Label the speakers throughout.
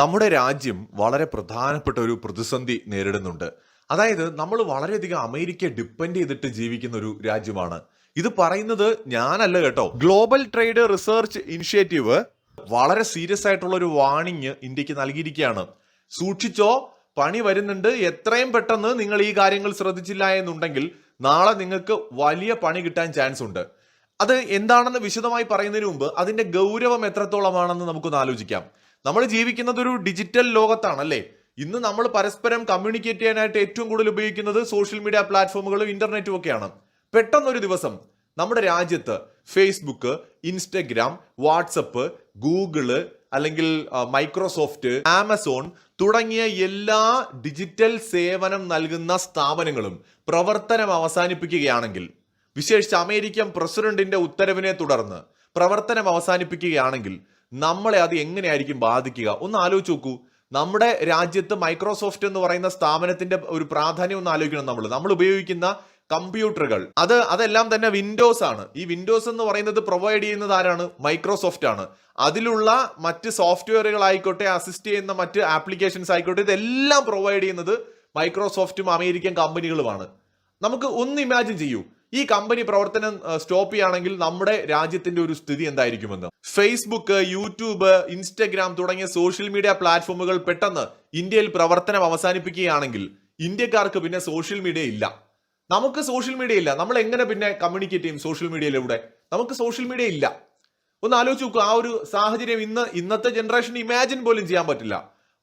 Speaker 1: നമ്മുടെ രാജ്യം വളരെ പ്രധാനപ്പെട്ട ഒരു പ്രതിസന്ധി നേരിടുന്നുണ്ട് അതായത് നമ്മൾ വളരെയധികം അമേരിക്കയെ ഡിപ്പെൻഡ് ചെയ്തിട്ട് ജീവിക്കുന്ന ഒരു രാജ്യമാണ് ഇത് പറയുന്നത് ഞാനല്ല കേട്ടോ ഗ്ലോബൽ ട്രേഡ് റിസർച്ച് ഇനിഷ്യേറ്റീവ് വളരെ സീരിയസ് ആയിട്ടുള്ള ഒരു വാണിങ് ഇന്ത്യക്ക് നൽകിയിരിക്കുകയാണ് സൂക്ഷിച്ചോ പണി വരുന്നുണ്ട് എത്രയും പെട്ടെന്ന് നിങ്ങൾ ഈ കാര്യങ്ങൾ ശ്രദ്ധിച്ചില്ല എന്നുണ്ടെങ്കിൽ നാളെ നിങ്ങൾക്ക് വലിയ പണി കിട്ടാൻ ചാൻസ് ഉണ്ട് അത് എന്താണെന്ന് വിശദമായി പറയുന്നതിന് മുമ്പ് അതിന്റെ ഗൗരവം എത്രത്തോളമാണെന്ന് നമുക്കൊന്ന് ആലോചിക്കാം നമ്മൾ ജീവിക്കുന്നത് ഒരു ഡിജിറ്റൽ ലോകത്താണല്ലേ ഇന്ന് നമ്മൾ പരസ്പരം കമ്മ്യൂണിക്കേറ്റ് ചെയ്യാനായിട്ട് ഏറ്റവും കൂടുതൽ ഉപയോഗിക്കുന്നത് സോഷ്യൽ മീഡിയ പ്ലാറ്റ്ഫോമുകളും ഇന്റർനെറ്റും ഒക്കെയാണ് പെട്ടെന്നൊരു ദിവസം നമ്മുടെ രാജ്യത്ത് ഫേസ്ബുക്ക് ഇൻസ്റ്റഗ്രാം വാട്സപ്പ് ഗൂഗിള് അല്ലെങ്കിൽ മൈക്രോസോഫ്റ്റ് ആമസോൺ തുടങ്ങിയ എല്ലാ ഡിജിറ്റൽ സേവനം നൽകുന്ന സ്ഥാപനങ്ങളും പ്രവർത്തനം അവസാനിപ്പിക്കുകയാണെങ്കിൽ വിശേഷിച്ച് അമേരിക്കൻ പ്രസിഡന്റിന്റെ ഉത്തരവിനെ തുടർന്ന് പ്രവർത്തനം അവസാനിപ്പിക്കുകയാണെങ്കിൽ നമ്മളെ അത് എങ്ങനെയായിരിക്കും ബാധിക്കുക ഒന്ന് ആലോചിച്ച് നോക്കൂ നമ്മുടെ രാജ്യത്ത് മൈക്രോസോഫ്റ്റ് എന്ന് പറയുന്ന സ്ഥാപനത്തിന്റെ ഒരു പ്രാധാന്യം ഒന്ന് ആലോചിക്കണം നമ്മൾ നമ്മൾ ഉപയോഗിക്കുന്ന കമ്പ്യൂട്ടറുകൾ അത് അതെല്ലാം തന്നെ വിൻഡോസ് ആണ് ഈ വിൻഡോസ് എന്ന് പറയുന്നത് പ്രൊവൈഡ് ചെയ്യുന്നത് ആരാണ് മൈക്രോസോഫ്റ്റ് ആണ് അതിലുള്ള മറ്റ് ആയിക്കോട്ടെ അസിസ്റ്റ് ചെയ്യുന്ന മറ്റ് ആപ്ലിക്കേഷൻസ് ആയിക്കോട്ടെ ഇതെല്ലാം പ്രൊവൈഡ് ചെയ്യുന്നത് മൈക്രോസോഫ്റ്റും അമേരിക്കൻ കമ്പനികളുമാണ് നമുക്ക് ഒന്ന് ഇമാജിൻ ചെയ്യൂ ഈ കമ്പനി പ്രവർത്തനം സ്റ്റോപ്പ് ചെയ്യുകയാണെങ്കിൽ നമ്മുടെ രാജ്യത്തിന്റെ ഒരു സ്ഥിതി എന്തായിരിക്കുമെന്ന് ഫേസ്ബുക്ക് യൂട്യൂബ് ഇൻസ്റ്റഗ്രാം തുടങ്ങിയ സോഷ്യൽ മീഡിയ പ്ലാറ്റ്ഫോമുകൾ പെട്ടെന്ന് ഇന്ത്യയിൽ പ്രവർത്തനം അവസാനിപ്പിക്കുകയാണെങ്കിൽ ഇന്ത്യക്കാർക്ക് പിന്നെ സോഷ്യൽ മീഡിയ ഇല്ല നമുക്ക് സോഷ്യൽ മീഡിയ ഇല്ല നമ്മൾ എങ്ങനെ പിന്നെ കമ്മ്യൂണിക്കേറ്റ് ചെയ്യും സോഷ്യൽ മീഡിയയിലൂടെ നമുക്ക് സോഷ്യൽ മീഡിയ ഇല്ല ഒന്ന് ആലോചിച്ച് നോക്കൂ ആ ഒരു സാഹചര്യം ഇന്ന് ഇന്നത്തെ ജനറേഷൻ ഇമാജിൻ പോലും ചെയ്യാൻ പറ്റില്ല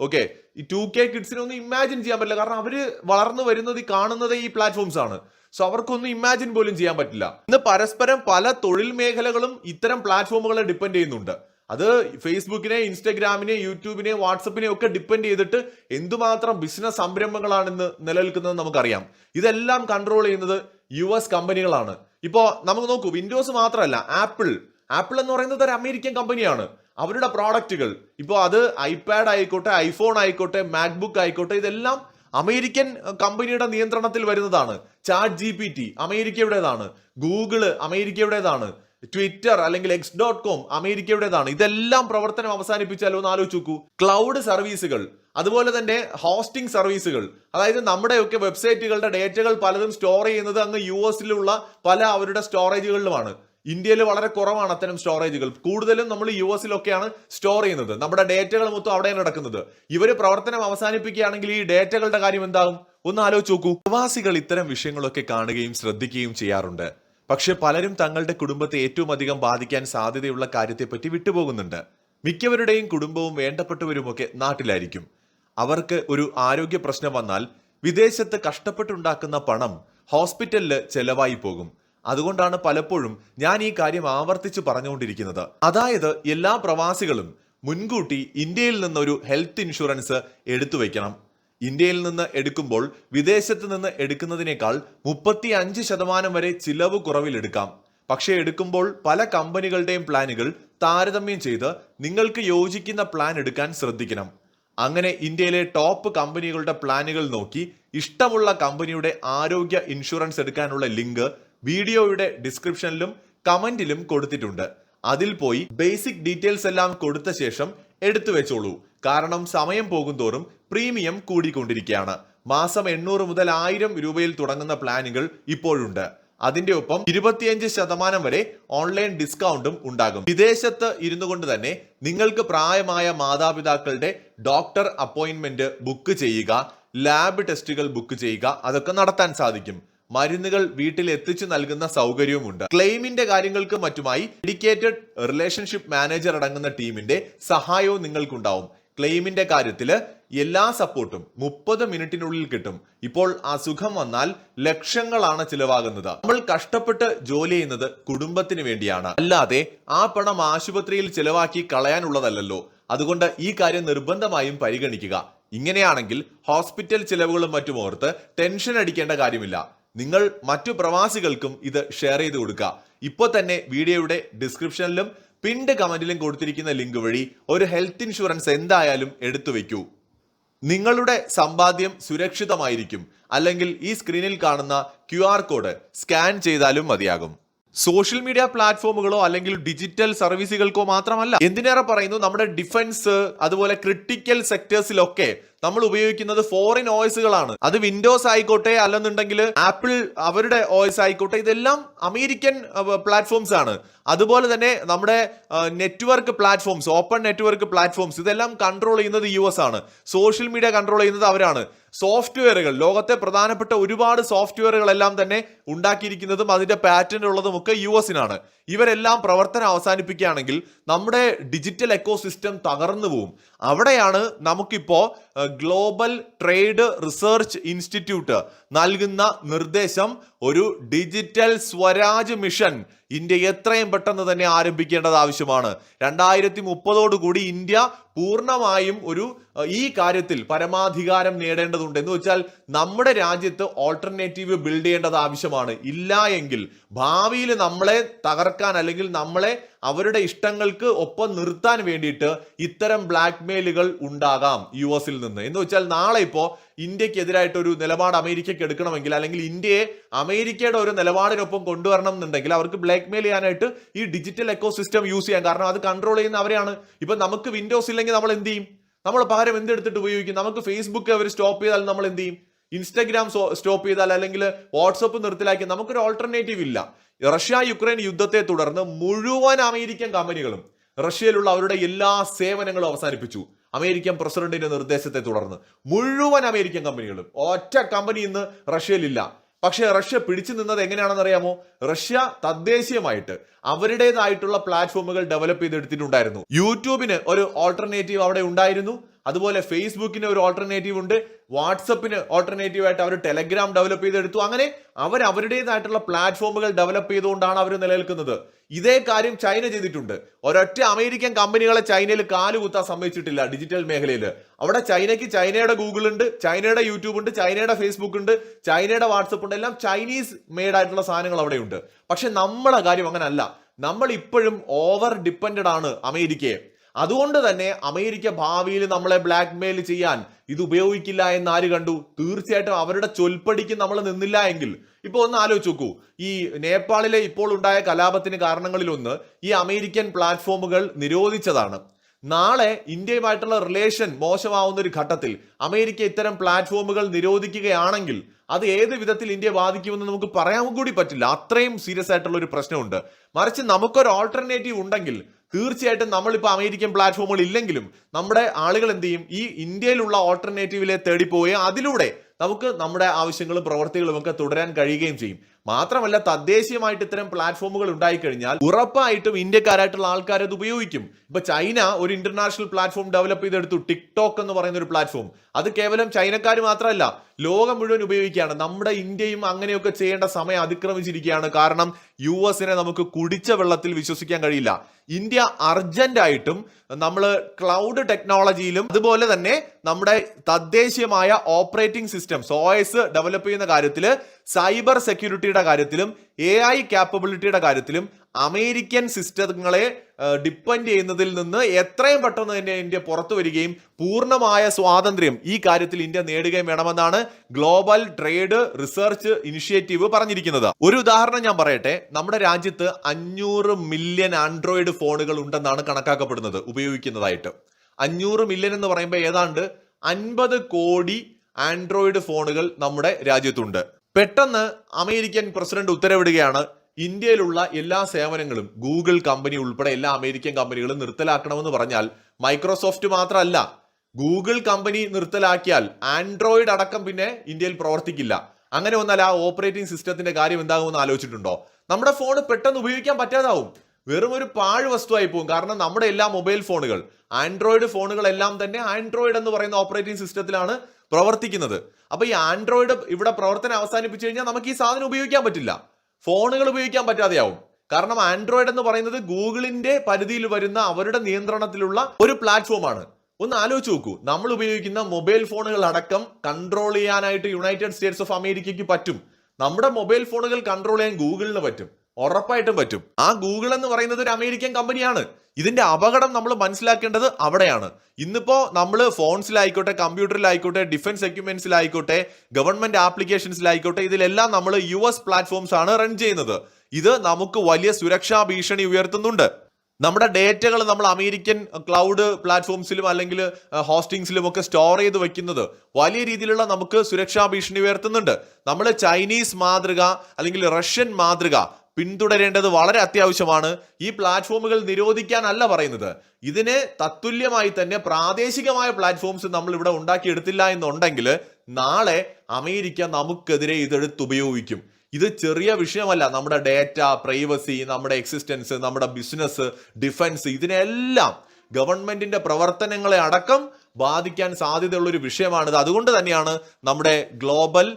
Speaker 1: ഓക്കെ ഈ ടു കെ കിഡ്സിനൊന്നും ഇമാജിൻ ചെയ്യാൻ പറ്റില്ല കാരണം അവര് വളർന്നു വരുന്നത് ഈ കാണുന്നത് ഈ പ്ലാറ്റ്ഫോംസ് ആണ് സോ അവർക്കൊന്നും ഇമാജിൻ പോലും ചെയ്യാൻ പറ്റില്ല ഇന്ന് പരസ്പരം പല തൊഴിൽ മേഖലകളും ഇത്തരം പ്ലാറ്റ്ഫോമുകളെ ഡിപ്പെൻഡ് ചെയ്യുന്നുണ്ട് അത് ഫേസ്ബുക്കിനെ ഇൻസ്റ്റഗ്രാമിനെ യൂട്യൂബിനെ വാട്സപ്പിനെ ഒക്കെ ഡിപ്പെൻഡ് ചെയ്തിട്ട് എന്തുമാത്രം ബിസിനസ് സംരംഭങ്ങളാണ് ഇന്ന് നിലനിൽക്കുന്നത് നമുക്കറിയാം ഇതെല്ലാം കൺട്രോൾ ചെയ്യുന്നത് യു എസ് കമ്പനികളാണ് ഇപ്പോ നമുക്ക് നോക്കൂ വിൻഡോസ് മാത്രമല്ല ആപ്പിൾ ആപ്പിൾ എന്ന് പറയുന്നത് ഒരു അമേരിക്കൻ കമ്പനിയാണ് അവരുടെ പ്രോഡക്റ്റുകൾ ഇപ്പോൾ അത് ഐപാഡ് ആയിക്കോട്ടെ ഐഫോൺ ആയിക്കോട്ടെ മാക്ബുക്ക് ആയിക്കോട്ടെ ഇതെല്ലാം അമേരിക്കൻ കമ്പനിയുടെ നിയന്ത്രണത്തിൽ വരുന്നതാണ് ചാറ്റ് ജി പി ടി അമേരിക്കയുടേതാണ് ഗൂഗിള് അമേരിക്കയുടേതാണ് ട്വിറ്റർ അല്ലെങ്കിൽ എക്സ് ഡോട്ട് കോം അമേരിക്കയുടേതാണ് ഇതെല്ലാം പ്രവർത്തനം അവസാനിപ്പിച്ചാലോ എന്ന് ആലോചിക്കൂ ക്ലൗഡ് സർവീസുകൾ അതുപോലെ തന്നെ ഹോസ്റ്റിംഗ് സർവീസുകൾ അതായത് നമ്മുടെയൊക്കെ വെബ്സൈറ്റുകളുടെ ഡേറ്റകൾ പലതും സ്റ്റോർ ചെയ്യുന്നത് അങ്ങ് യു എസിലുള്ള പല അവരുടെ സ്റ്റോറേജുകളിലുമാണ് ഇന്ത്യയിൽ വളരെ കുറവാണ് അത്തരം സ്റ്റോറേജുകൾ കൂടുതലും നമ്മൾ യു എസിലൊക്കെയാണ് സ്റ്റോർ ചെയ്യുന്നത് നമ്മുടെ ഡേറ്റകൾ മൊത്തം അവിടെയാണ് നടക്കുന്നത് ഇവർ പ്രവർത്തനം അവസാനിപ്പിക്കുകയാണെങ്കിൽ ഈ ഡേറ്റകളുടെ കാര്യം എന്താകും ഒന്ന് ആലോചിച്ച് നോക്കൂ പ്രവാസികൾ ഇത്തരം വിഷയങ്ങളൊക്കെ കാണുകയും ശ്രദ്ധിക്കുകയും ചെയ്യാറുണ്ട് പക്ഷെ പലരും തങ്ങളുടെ കുടുംബത്തെ ഏറ്റവും അധികം ബാധിക്കാൻ സാധ്യതയുള്ള കാര്യത്തെപ്പറ്റി വിട്ടുപോകുന്നുണ്ട് മിക്കവരുടെയും കുടുംബവും വേണ്ടപ്പെട്ടവരുമൊക്കെ നാട്ടിലായിരിക്കും അവർക്ക് ഒരു ആരോഗ്യ പ്രശ്നം വന്നാൽ വിദേശത്ത് കഷ്ടപ്പെട്ടുണ്ടാക്കുന്ന പണം ഹോസ്പിറ്റലിൽ ചെലവായി പോകും അതുകൊണ്ടാണ് പലപ്പോഴും ഞാൻ ഈ കാര്യം ആവർത്തിച്ച് പറഞ്ഞുകൊണ്ടിരിക്കുന്നത് അതായത് എല്ലാ പ്രവാസികളും മുൻകൂട്ടി ഇന്ത്യയിൽ നിന്നൊരു ഹെൽത്ത് ഇൻഷുറൻസ് എടുത്തു വയ്ക്കണം ഇന്ത്യയിൽ നിന്ന് എടുക്കുമ്പോൾ വിദേശത്ത് നിന്ന് എടുക്കുന്നതിനേക്കാൾ മുപ്പത്തി അഞ്ച് ശതമാനം വരെ ചിലവ് കുറവിലെടുക്കാം പക്ഷേ എടുക്കുമ്പോൾ പല കമ്പനികളുടെയും പ്ലാനുകൾ താരതമ്യം ചെയ്ത് നിങ്ങൾക്ക് യോജിക്കുന്ന പ്ലാൻ എടുക്കാൻ ശ്രദ്ധിക്കണം അങ്ങനെ ഇന്ത്യയിലെ ടോപ്പ് കമ്പനികളുടെ പ്ലാനുകൾ നോക്കി ഇഷ്ടമുള്ള കമ്പനിയുടെ ആരോഗ്യ ഇൻഷുറൻസ് എടുക്കാനുള്ള ലിങ്ക് വീഡിയോയുടെ ഡിസ്ക്രിപ്ഷനിലും കമന്റിലും കൊടുത്തിട്ടുണ്ട് അതിൽ പോയി ബേസിക് ഡീറ്റെയിൽസ് എല്ലാം കൊടുത്ത ശേഷം എടുത്തു വെച്ചോളൂ കാരണം സമയം പോകുന്തോറും പ്രീമിയം കൂടിക്കൊണ്ടിരിക്കുകയാണ് മാസം എണ്ണൂറ് മുതൽ ആയിരം രൂപയിൽ തുടങ്ങുന്ന പ്ലാനുകൾ ഇപ്പോഴുണ്ട് അതിന്റെ ഒപ്പം ഇരുപത്തിയഞ്ച് ശതമാനം വരെ ഓൺലൈൻ ഡിസ്കൗണ്ടും ഉണ്ടാകും വിദേശത്ത് ഇരുന്നു കൊണ്ട് തന്നെ നിങ്ങൾക്ക് പ്രായമായ മാതാപിതാക്കളുടെ ഡോക്ടർ അപ്പോയിന്റ്മെന്റ് ബുക്ക് ചെയ്യുക ലാബ് ടെസ്റ്റുകൾ ബുക്ക് ചെയ്യുക അതൊക്കെ നടത്താൻ സാധിക്കും മരുന്നുകൾ വീട്ടിൽ എത്തിച്ചു നൽകുന്ന സൗകര്യവുമുണ്ട് ക്ലെയിമിന്റെ കാര്യങ്ങൾക്ക് മറ്റുമായി ഡെഡിക്കേറ്റഡ് റിലേഷൻഷിപ്പ് മാനേജർ അടങ്ങുന്ന ടീമിന്റെ സഹായവും നിങ്ങൾക്കുണ്ടാവും ക്ലെയിമിന്റെ കാര്യത്തിൽ എല്ലാ സപ്പോർട്ടും മുപ്പത് മിനിറ്റിനുള്ളിൽ കിട്ടും ഇപ്പോൾ അസുഖം വന്നാൽ ലക്ഷങ്ങളാണ് ചിലവാകുന്നത് നമ്മൾ കഷ്ടപ്പെട്ട് ജോലി ചെയ്യുന്നത് കുടുംബത്തിന് വേണ്ടിയാണ് അല്ലാതെ ആ പണം ആശുപത്രിയിൽ ചിലവാക്കി കളയാനുള്ളതല്ലോ അതുകൊണ്ട് ഈ കാര്യം നിർബന്ധമായും പരിഗണിക്കുക ഇങ്ങനെയാണെങ്കിൽ ഹോസ്പിറ്റൽ ചിലവുകളും മറ്റും ഓർത്ത് ടെൻഷൻ അടിക്കേണ്ട കാര്യമില്ല നിങ്ങൾ മറ്റു പ്രവാസികൾക്കും ഇത് ഷെയർ ചെയ്ത് കൊടുക്കുക ഇപ്പോൾ തന്നെ വീഡിയോയുടെ ഡിസ്ക്രിപ്ഷനിലും പിൻഡ് കമന്റിലും കൊടുത്തിരിക്കുന്ന ലിങ്ക് വഴി ഒരു ഹെൽത്ത് ഇൻഷുറൻസ് എന്തായാലും എടുത്തു വയ്ക്കൂ നിങ്ങളുടെ സമ്പാദ്യം സുരക്ഷിതമായിരിക്കും അല്ലെങ്കിൽ ഈ സ്ക്രീനിൽ കാണുന്ന ക്യു കോഡ് സ്കാൻ ചെയ്താലും മതിയാകും സോഷ്യൽ മീഡിയ പ്ലാറ്റ്ഫോമുകളോ അല്ലെങ്കിൽ ഡിജിറ്റൽ സർവീസുകൾക്കോ മാത്രമല്ല എന്തിനേറെ പറയുന്നു നമ്മുടെ ഡിഫൻസ് അതുപോലെ ക്രിട്ടിക്കൽ സെക്ടേഴ്സിലൊക്കെ നമ്മൾ ഉപയോഗിക്കുന്നത് ഫോറിൻ ഓയിസുകളാണ് അത് വിൻഡോസ് ആയിക്കോട്ടെ അല്ലെന്നുണ്ടെങ്കിൽ ആപ്പിൾ അവരുടെ ഓയിസ് ആയിക്കോട്ടെ ഇതെല്ലാം അമേരിക്കൻ പ്ലാറ്റ്ഫോംസ് ആണ് അതുപോലെ തന്നെ നമ്മുടെ network platforms open network platforms ഇതെല്ലാം കൺട്രോൾ ചെയ്യുന്നത് യു എസ് ആണ് സോഷ്യൽ മീഡിയ കൺട്രോൾ ചെയ്യുന്നത് അവരാണ് സോഫ്റ്റ്വെയറുകൾ ലോകത്തെ പ്രധാനപ്പെട്ട ഒരുപാട് സോഫ്റ്റ്വെയറുകളെല്ലാം തന്നെ ഉണ്ടാക്കിയിരിക്കുന്നതും അതിന്റെ പാറ്റേൺ ഉള്ളതും ഒക്കെ യു എസിനാണ് ഇവരെല്ലാം പ്രവർത്തനം അവസാനിപ്പിക്കുകയാണെങ്കിൽ നമ്മുടെ ഡിജിറ്റൽ എക്കോസിസ്റ്റം തകർന്നു പോവും അവിടെയാണ് നമുക്കിപ്പോൾ ഗ്ലോബൽ ട്രേഡ് റിസർച്ച് ഇൻസ്റ്റിറ്റ്യൂട്ട് നൽകുന്ന നിർദ്ദേശം ഒരു ഡിജിറ്റൽ സ്വരാജ് മിഷൻ ഇന്ത്യ എത്രയും പെട്ടെന്ന് തന്നെ ആരംഭിക്കേണ്ടത് ആവശ്യമാണ് രണ്ടായിരത്തി മുപ്പതോടുകൂടി ഇന്ത്യ പൂർണ്ണമായും ഒരു ഈ കാര്യത്തിൽ പരമാധികാരം നേടേണ്ടതുണ്ട് എന്ന് വെച്ചാൽ നമ്മുടെ രാജ്യത്ത് ഓൾട്ടർനേറ്റീവ് ബിൽഡ് ചെയ്യേണ്ടത് ആവശ്യമാണ് ഇല്ല എങ്കിൽ ഭാവിയിൽ നമ്മളെ തകർക്കാൻ അല്ലെങ്കിൽ നമ്മളെ അവരുടെ ഇഷ്ടങ്ങൾക്ക് ഒപ്പം നിർത്താൻ വേണ്ടിയിട്ട് ഇത്തരം ബ്ലാക്ക് ഉണ്ടാകാം യു എസിൽ നിന്ന് എന്ന് വെച്ചാൽ നാളെ ഇപ്പോൾ ഇന്ത്യക്കെതിരായിട്ടൊരു നിലപാട് അമേരിക്കയ്ക്ക് എടുക്കണമെങ്കിൽ അല്ലെങ്കിൽ ഇന്ത്യയെ അമേരിക്കയുടെ ഒരു നിലപാടിനൊപ്പം കൊണ്ടുവരണം എന്നുണ്ടെങ്കിൽ അവർക്ക് ബ്ലാക്ക് മെയിൽ ചെയ്യാനായിട്ട് ഈ ഡിജിറ്റൽ എക്കോസിസ്റ്റം യൂസ് ചെയ്യാം കാരണം അത് കൺട്രോൾ ചെയ്യുന്ന അവരെയാണ് ഇപ്പം നമുക്ക് വിൻഡോസ് ഇല്ലെങ്കിൽ നമ്മൾ എന്ത് ചെയ്യും നമ്മൾ പകരം എന്തെടുത്തിട്ട് ഉപയോഗിക്കും നമുക്ക് ഫേസ്ബുക്ക് അവർ സ്റ്റോപ്പ് ചെയ്താൽ നമ്മൾ എന്ത് ചെയ്യും ഇൻസ്റ്റഗ്രാം സ്റ്റോപ്പ് ചെയ്താൽ അല്ലെങ്കിൽ വാട്സപ്പ് നിർത്തിലാക്കി നമുക്കൊരു ഓൾട്ടർനേറ്റീവ് ഇല്ല റഷ്യ യുക്രൈൻ യുദ്ധത്തെ തുടർന്ന് മുഴുവൻ അമേരിക്കൻ കമ്പനികളും റഷ്യയിലുള്ള അവരുടെ എല്ലാ സേവനങ്ങളും അവസാനിപ്പിച്ചു അമേരിക്കൻ പ്രസിഡന്റിന്റെ നിർദ്ദേശത്തെ തുടർന്ന് മുഴുവൻ അമേരിക്കൻ കമ്പനികളും ഒറ്റ കമ്പനി ഇന്ന് റഷ്യയിലില്ല പക്ഷേ റഷ്യ പിടിച്ചു നിന്നത് എങ്ങനെയാണെന്ന് അറിയാമോ റഷ്യ തദ്ദേശീയമായിട്ട് അവരുടേതായിട്ടുള്ള പ്ലാറ്റ്ഫോമുകൾ ഡെവലപ്പ് ചെയ്തെടുത്തിട്ടുണ്ടായിരുന്നു യൂട്യൂബിന് ഒരു ഓൾട്ടർനേറ്റീവ് അവിടെ ഉണ്ടായിരുന്നു അതുപോലെ ഫേസ്ബുക്കിന് ഒരു ഓൾട്ടർനേറ്റീവ് ഉണ്ട് വാട്സപ്പിന് ഓൾട്ടർനേറ്റീവ് ആയിട്ട് അവർ ടെലഗ്രാം ഡെവലപ്പ് ചെയ്തെടുത്തു അങ്ങനെ അവർ അവരുടേതായിട്ടുള്ള പ്ലാറ്റ്ഫോമുകൾ ഡെവലപ്പ് ചെയ്തുകൊണ്ടാണ് അവർ നിലനിൽക്കുന്നത് ഇതേ കാര്യം ചൈന ചെയ്തിട്ടുണ്ട് ഒരൊറ്റ അമേരിക്കൻ കമ്പനികളെ ചൈനയിൽ കാലുകുത്താൻ സമ്മതിച്ചിട്ടില്ല ഡിജിറ്റൽ മേഖലയിൽ അവിടെ ചൈനയ്ക്ക് ചൈനയുടെ ഗൂഗിൾ ഉണ്ട് ചൈനയുടെ യൂട്യൂബ് ഉണ്ട് ചൈനയുടെ ഫേസ്ബുക്ക് ഉണ്ട് ചൈനയുടെ വാട്സപ്പ് ഉണ്ട് എല്ലാം ചൈനീസ് മെയ്ഡ് ആയിട്ടുള്ള സാധനങ്ങൾ അവിടെയുണ്ട് പക്ഷെ നമ്മളെ കാര്യം അങ്ങനല്ല നമ്മൾ ഇപ്പോഴും ഓവർ ഡിപ്പെൻഡ് ആണ് അമേരിക്കയെ അതുകൊണ്ട് തന്നെ അമേരിക്ക ഭാവിയിൽ നമ്മളെ ബ്ലാക്ക് മെയിൽ ചെയ്യാൻ ഇത് ഉപയോഗിക്കില്ല എന്ന് ആര് കണ്ടു തീർച്ചയായിട്ടും അവരുടെ ചൊൽപ്പടിക്ക് നമ്മൾ നിന്നില്ല എങ്കിൽ ഇപ്പൊ ഒന്ന് ആലോചിച്ച് നോക്കൂ ഈ നേപ്പാളിലെ ഇപ്പോൾ ഉണ്ടായ കലാപത്തിന് കാരണങ്ങളിലൊന്ന് ഈ അമേരിക്കൻ പ്ലാറ്റ്ഫോമുകൾ നിരോധിച്ചതാണ് നാളെ ഇന്ത്യയുമായിട്ടുള്ള റിലേഷൻ മോശമാവുന്ന ഒരു ഘട്ടത്തിൽ അമേരിക്ക ഇത്തരം പ്ലാറ്റ്ഫോമുകൾ നിരോധിക്കുകയാണെങ്കിൽ അത് ഏത് വിധത്തിൽ ഇന്ത്യ ബാധിക്കുമെന്ന് നമുക്ക് പറയാൻ കൂടി പറ്റില്ല അത്രയും സീരിയസ് ആയിട്ടുള്ള ഒരു പ്രശ്നമുണ്ട് മറിച്ച് നമുക്കൊരു ഓൾട്ടർനേറ്റീവ് ഉണ്ടെങ്കിൽ തീർച്ചയായിട്ടും നമ്മളിപ്പോൾ അമേരിക്കൻ പ്ലാറ്റ്ഫോമുകൾ ഇല്ലെങ്കിലും നമ്മുടെ ആളുകൾ എന്ത് ചെയ്യും ഈ ഇന്ത്യയിലുള്ള ഓൾട്ടർനേറ്റീവിലെ തേടിപ്പോയി അതിലൂടെ നമുക്ക് നമ്മുടെ ആവശ്യങ്ങളും പ്രവർത്തികളും ഒക്കെ തുടരാൻ കഴിയുകയും ചെയ്യും മാത്രമല്ല തദ്ദേശീയമായിട്ട് ഇത്തരം പ്ലാറ്റ്ഫോമുകൾ ഉണ്ടായിക്കഴിഞ്ഞാൽ ഉറപ്പായിട്ടും ഇന്ത്യക്കാരായിട്ടുള്ള ആൾക്കാർ അത് ഉപയോഗിക്കും ഇപ്പൊ ചൈന ഒരു ഇന്റർനാഷണൽ പ്ലാറ്റ്ഫോം ഡെവലപ്പ് ചെയ്തെടുത്തു ടിക്ടോക്ക് എന്ന് പറയുന്ന ഒരു പ്ലാറ്റ്ഫോം അത് കേവലം ചൈനക്കാർ മാത്രമല്ല ലോകം മുഴുവൻ ഉപയോഗിക്കുകയാണ് നമ്മുടെ ഇന്ത്യയും അങ്ങനെയൊക്കെ ചെയ്യേണ്ട സമയം അതിക്രമിച്ചിരിക്കുകയാണ് കാരണം യു എസിനെ നമുക്ക് കുടിച്ച വെള്ളത്തിൽ വിശ്വസിക്കാൻ കഴിയില്ല ഇന്ത്യ അർജന്റായിട്ടും നമ്മൾ ക്ലൗഡ് ടെക്നോളജിയിലും അതുപോലെ തന്നെ നമ്മുടെ തദ്ദേശീയമായ ഓപ്പറേറ്റിംഗ് സിസ്റ്റംസ് ഒ ഡെവലപ്പ് ചെയ്യുന്ന കാര്യത്തിൽ സൈബർ സെക്യൂരിറ്റിയുടെ കാര്യത്തിലും എ ഐ ക്യാപ്പബിലിറ്റിയുടെ കാര്യത്തിലും അമേരിക്കൻ സിസ്റ്റങ്ങളെ ഡിപ്പെൻഡ് ചെയ്യുന്നതിൽ നിന്ന് എത്രയും പെട്ടെന്ന് തന്നെ ഇന്ത്യ പുറത്തു വരികയും പൂർണ്ണമായ സ്വാതന്ത്ര്യം ഈ കാര്യത്തിൽ ഇന്ത്യ നേടുകയും വേണമെന്നാണ് ഗ്ലോബൽ ട്രേഡ് റിസർച്ച് ഇനിഷ്യേറ്റീവ് പറഞ്ഞിരിക്കുന്നത് ഒരു ഉദാഹരണം ഞാൻ പറയട്ടെ നമ്മുടെ രാജ്യത്ത് അഞ്ഞൂറ് മില്യൺ ആൻഡ്രോയിഡ് ഫോണുകൾ ഉണ്ടെന്നാണ് കണക്കാക്കപ്പെടുന്നത് ഉപയോഗിക്കുന്നതായിട്ട് അഞ്ഞൂറ് മില്യൺ എന്ന് പറയുമ്പോൾ ഏതാണ്ട് അൻപത് കോടി ആൻഡ്രോയിഡ് ഫോണുകൾ നമ്മുടെ രാജ്യത്തുണ്ട് പെട്ടെന്ന് അമേരിക്കൻ പ്രസിഡന്റ് ഉത്തരവിടുകയാണ് ഇന്ത്യയിലുള്ള എല്ലാ സേവനങ്ങളും ഗൂഗിൾ കമ്പനി ഉൾപ്പെടെ എല്ലാ അമേരിക്കൻ കമ്പനികളും നിർത്തലാക്കണമെന്ന് പറഞ്ഞാൽ മൈക്രോസോഫ്റ്റ് മാത്രമല്ല ഗൂഗിൾ കമ്പനി നിർത്തലാക്കിയാൽ ആൻഡ്രോയിഡ് അടക്കം പിന്നെ ഇന്ത്യയിൽ പ്രവർത്തിക്കില്ല അങ്ങനെ വന്നാൽ ആ ഓപ്പറേറ്റിംഗ് സിസ്റ്റത്തിന്റെ കാര്യം എന്താകുമെന്ന് ആലോചിച്ചിട്ടുണ്ടോ നമ്മുടെ ഫോൺ പെട്ടെന്ന് ഉപയോഗിക്കാൻ പറ്റാതാവും വെറും ഒരു പാഴ് വസ്തുവായി പോകും കാരണം നമ്മുടെ എല്ലാ മൊബൈൽ ഫോണുകൾ ആൻഡ്രോയിഡ് ഫോണുകളെല്ലാം തന്നെ ആൻഡ്രോയിഡ് എന്ന് പറയുന്ന ഓപ്പറേറ്റിംഗ് സിസ്റ്റത്തിലാണ് പ്രവർത്തിക്കുന്നത് അപ്പോൾ ഈ ആൻഡ്രോയിഡ് ഇവിടെ പ്രവർത്തനം അവസാനിപ്പിച്ചു കഴിഞ്ഞാൽ നമുക്ക് ഈ സാധനം ഉപയോഗിക്കാൻ പറ്റില്ല ഫോണുകൾ ഉപയോഗിക്കാൻ പറ്റാതെയാവും കാരണം ആൻഡ്രോയിഡ് എന്ന് പറയുന്നത് ഗൂഗിളിന്റെ പരിധിയിൽ വരുന്ന അവരുടെ നിയന്ത്രണത്തിലുള്ള ഒരു പ്ലാറ്റ്ഫോമാണ് ഒന്ന് ആലോചിച്ച് നോക്കൂ നമ്മൾ ഉപയോഗിക്കുന്ന മൊബൈൽ ഫോണുകൾ അടക്കം കൺട്രോൾ ചെയ്യാനായിട്ട് യുണൈറ്റഡ് സ്റ്റേറ്റ്സ് ഓഫ് അമേരിക്കയ്ക്ക് പറ്റും നമ്മുടെ മൊബൈൽ ഫോണുകൾ കൺട്രോൾ ചെയ്യാൻ ഗൂഗിളിന് പറ്റും ഉറപ്പായിട്ടും പറ്റും ആ ഗൂഗിൾ എന്ന് പറയുന്നത് ഒരു അമേരിക്കൻ കമ്പനിയാണ് ഇതിന്റെ അപകടം നമ്മൾ മനസ്സിലാക്കേണ്ടത് അവിടെയാണ് ഇന്നിപ്പോ നമ്മൾ ഫോൺസിലായിക്കോട്ടെ കമ്പ്യൂട്ടറിലായിക്കോട്ടെ ഡിഫൻസ് എക്യുപ്മെന്റ്സിലായിക്കോട്ടെ ഗവൺമെന്റ് ആപ്ലിക്കേഷൻസിലായിക്കോട്ടെ ഇതിലെല്ലാം നമ്മൾ യു എസ് പ്ലാറ്റ്ഫോംസ് ആണ് റൺ ചെയ്യുന്നത് ഇത് നമുക്ക് വലിയ സുരക്ഷാ ഭീഷണി ഉയർത്തുന്നുണ്ട് നമ്മുടെ ഡേറ്റകൾ നമ്മൾ അമേരിക്കൻ ക്ലൗഡ് പ്ലാറ്റ്ഫോംസിലും അല്ലെങ്കിൽ ഹോസ്റ്റിംഗ്സിലും ഒക്കെ സ്റ്റോർ ചെയ്ത് വെക്കുന്നത് വലിയ രീതിയിലുള്ള നമുക്ക് സുരക്ഷാ ഭീഷണി ഉയർത്തുന്നുണ്ട് നമ്മൾ ചൈനീസ് മാതൃക അല്ലെങ്കിൽ റഷ്യൻ മാതൃക പിന്തുടരേണ്ടത് വളരെ അത്യാവശ്യമാണ് ഈ പ്ലാറ്റ്ഫോമുകൾ നിരോധിക്കാനല്ല പറയുന്നത് ഇതിന് തത്തുല്യമായി തന്നെ പ്രാദേശികമായ പ്ലാറ്റ്ഫോംസ് നമ്മൾ ഇവിടെ ഉണ്ടാക്കിയെടുത്തില്ല എന്നുണ്ടെങ്കിൽ നാളെ അമേരിക്ക നമുക്കെതിരെ ഇതെടുത്ത് ഉപയോഗിക്കും ഇത് ചെറിയ വിഷയമല്ല നമ്മുടെ ഡേറ്റ പ്രൈവസി നമ്മുടെ എക്സിസ്റ്റൻസ് നമ്മുടെ ബിസിനസ് ഡിഫൻസ് ഇതിനെല്ലാം ഗവൺമെന്റിന്റെ പ്രവർത്തനങ്ങളെ അടക്കം ബാധിക്കാൻ സാധ്യതയുള്ള ഒരു വിഷയമാണിത് അതുകൊണ്ട് തന്നെയാണ് നമ്മുടെ ഗ്ലോബൽ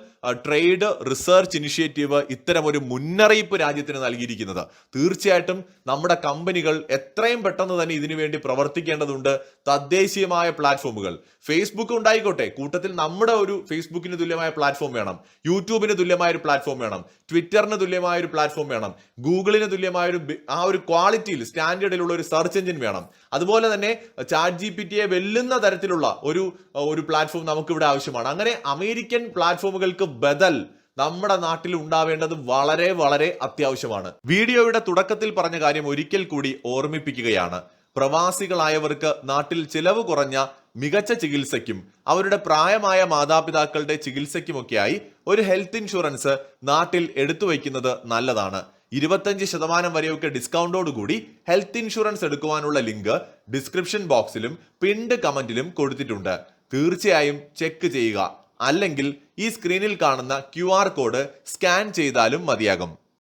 Speaker 1: ട്രേഡ് റിസർച്ച് ഇനിഷ്യേറ്റീവ് ഇത്തരം ഒരു മുന്നറിയിപ്പ് രാജ്യത്തിന് നൽകിയിരിക്കുന്നത് തീർച്ചയായിട്ടും നമ്മുടെ കമ്പനികൾ എത്രയും പെട്ടെന്ന് തന്നെ ഇതിനുവേണ്ടി പ്രവർത്തിക്കേണ്ടതുണ്ട് തദ്ദേശീയമായ പ്ലാറ്റ്ഫോമുകൾ ഫേസ്ബുക്ക് ഉണ്ടായിക്കോട്ടെ കൂട്ടത്തിൽ നമ്മുടെ ഒരു ഫേസ്ബുക്കിന് തുല്യമായ പ്ലാറ്റ്ഫോം വേണം യൂട്യൂബിന് തുല്യമായ ഒരു പ്ലാറ്റ്ഫോം വേണം ട്വിറ്ററിന് തുല്യമായ ഒരു പ്ലാറ്റ്ഫോം വേണം ഗൂഗിളിന് തുല്യമായ ഒരു ആ ഒരു ക്വാളിറ്റിയിൽ സ്റ്റാൻഡേർഡിലുള്ള ഒരു സെർച്ച് എഞ്ചിൻ വേണം അതുപോലെ തന്നെ ചാറ്റ് ജി പി ടിയെ വെല്ലുന്ന തരത്തിലുള്ള ഒരു ഒരു പ്ലാറ്റ്ഫോം നമുക്കിവിടെ ആവശ്യമാണ് അങ്ങനെ അമേരിക്കൻ പ്ലാറ്റ്ഫോമുകൾക്ക് ബദൽ നമ്മുടെ നാട്ടിൽ ഉണ്ടാവേണ്ടത് വളരെ വളരെ അത്യാവശ്യമാണ് വീഡിയോയുടെ തുടക്കത്തിൽ പറഞ്ഞ കാര്യം ഒരിക്കൽ കൂടി ഓർമ്മിപ്പിക്കുകയാണ് പ്രവാസികളായവർക്ക് നാട്ടിൽ ചിലവ് കുറഞ്ഞ മികച്ച ചികിത്സയ്ക്കും അവരുടെ പ്രായമായ മാതാപിതാക്കളുടെ ചികിത്സയ്ക്കുമൊക്കെയായി ഒരു ഹെൽത്ത് ഇൻഷുറൻസ് നാട്ടിൽ എടുത്തു വയ്ക്കുന്നത് നല്ലതാണ് ഇരുപത്തഞ്ച് ശതമാനം വരെയൊക്കെ ഡിസ്കൗണ്ടോടുകൂടി ഹെൽത്ത് ഇൻഷുറൻസ് എടുക്കുവാനുള്ള ലിങ്ക് ഡിസ്ക്രിപ്ഷൻ ബോക്സിലും പിൻഡ് കമന്റിലും കൊടുത്തിട്ടുണ്ട് തീർച്ചയായും ചെക്ക് ചെയ്യുക അല്ലെങ്കിൽ ഈ സ്ക്രീനിൽ കാണുന്ന ക്യു കോഡ് സ്കാൻ ചെയ്താലും മതിയാകും